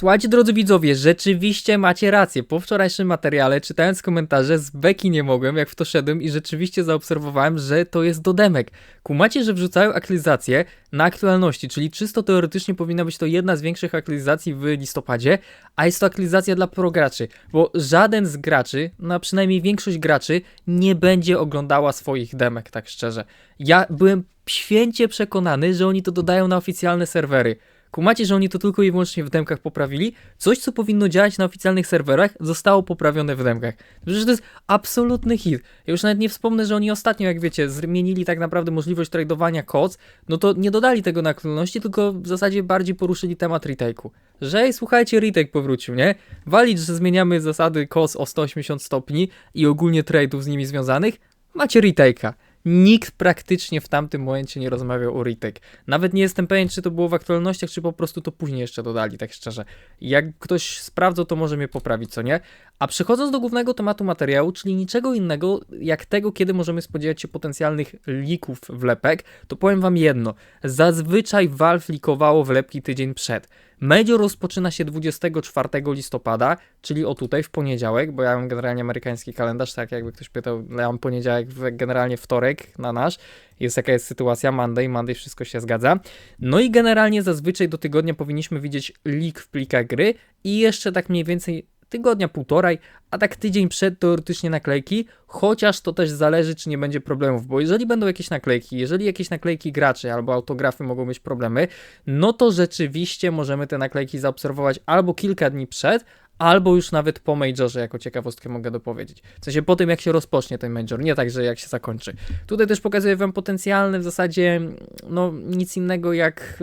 Słuchajcie, drodzy widzowie, rzeczywiście macie rację. Po wczorajszym materiale, czytając komentarze, z beki nie mogłem, jak w to szedłem i rzeczywiście zaobserwowałem, że to jest dodemek. Kumacie, że wrzucają aktualizację na aktualności, czyli czysto teoretycznie powinna być to jedna z większych aktualizacji w listopadzie, a jest to aktualizacja dla prograczy, bo żaden z graczy, na przynajmniej większość graczy, nie będzie oglądała swoich demek, tak szczerze. Ja byłem święcie przekonany, że oni to dodają na oficjalne serwery. Kumacie, że oni to tylko i wyłącznie w demkach poprawili? Coś, co powinno działać na oficjalnych serwerach, zostało poprawione w demkach. Przecież to jest absolutny hit. Ja już nawet nie wspomnę, że oni ostatnio, jak wiecie, zmienili tak naprawdę możliwość tradowania koc, no to nie dodali tego na aktualności, tylko w zasadzie bardziej poruszyli temat retake'u. Że słuchajcie, retake powrócił, nie? Walić, że zmieniamy zasady koc o 180 stopni i ogólnie trade'ów z nimi związanych, macie retake'a. Nikt praktycznie w tamtym momencie nie rozmawiał o retake. Nawet nie jestem pewien, czy to było w aktualnościach, czy po prostu to później jeszcze dodali, tak szczerze. Jak ktoś sprawdzał, to może mnie poprawić, co nie? A przechodząc do głównego tematu materiału, czyli niczego innego jak tego, kiedy możemy spodziewać się potencjalnych lików wlepek, to powiem wam jedno. Zazwyczaj Valve likowało wlepki tydzień przed. Major rozpoczyna się 24 listopada, czyli o tutaj, w poniedziałek, bo ja mam generalnie amerykański kalendarz, tak jakby ktoś pytał, ja mam poniedziałek, generalnie wtorek na nasz, jest jaka jest sytuacja, Monday, Monday wszystko się zgadza. No i generalnie zazwyczaj do tygodnia powinniśmy widzieć leak w plikach gry i jeszcze tak mniej więcej tygodnia, półtoraj, a tak tydzień przed teoretycznie naklejki, chociaż to też zależy, czy nie będzie problemów, bo jeżeli będą jakieś naklejki, jeżeli jakieś naklejki graczy albo autografy mogą mieć problemy, no to rzeczywiście możemy te naklejki zaobserwować albo kilka dni przed, albo już nawet po majorze, jako ciekawostkę mogę dopowiedzieć. W sensie po tym, jak się rozpocznie ten major, nie tak, że jak się zakończy. Tutaj też pokazuję wam potencjalne w zasadzie, no nic innego jak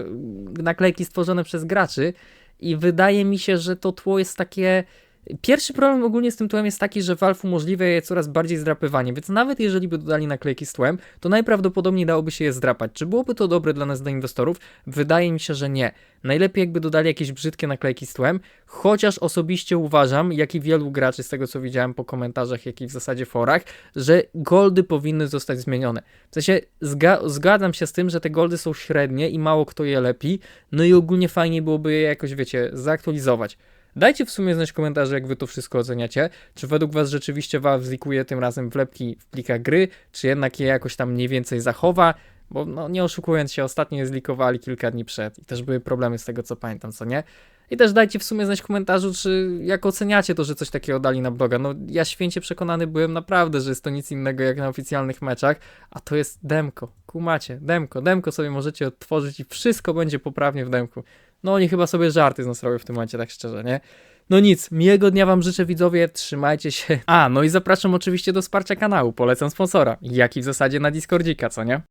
y, naklejki stworzone przez graczy i wydaje mi się, że to tło jest takie... Pierwszy problem ogólnie z tym tłem jest taki, że Valve umożliwia je coraz bardziej zdrapywanie, więc nawet jeżeli by dodali naklejki z tłem, to najprawdopodobniej dałoby się je zdrapać. Czy byłoby to dobre dla nas, dla inwestorów? Wydaje mi się, że nie. Najlepiej jakby dodali jakieś brzydkie naklejki z tłem, chociaż osobiście uważam, jak i wielu graczy z tego co widziałem po komentarzach, jak i w zasadzie forach, że goldy powinny zostać zmienione. W sensie zga- zgadzam się z tym, że te goldy są średnie i mało kto je lepi, no i ogólnie fajnie byłoby je jakoś, wiecie, zaktualizować. Dajcie w sumie znać w komentarzu, jak wy to wszystko oceniacie. Czy według was rzeczywiście Valve zlikuje tym razem wlepki w plikach gry, czy jednak je jakoś tam mniej więcej zachowa? Bo no, nie oszukując się, ostatnio je zlikowali kilka dni przed i też były problemy z tego, co pamiętam, co nie? I też dajcie w sumie znać w komentarzu, czy jak oceniacie to, że coś takiego dali na bloga. No ja święcie przekonany byłem naprawdę, że jest to nic innego jak na oficjalnych meczach, a to jest demko. Kumacie, demko. Demko sobie możecie odtworzyć i wszystko będzie poprawnie w demku. No oni chyba sobie żarty z nas robią w tym momencie, tak szczerze, nie? No nic, miłego dnia wam życzę widzowie, trzymajcie się. A, no i zapraszam oczywiście do wsparcia kanału, polecam sponsora, jak i w zasadzie na Discordzika, co nie?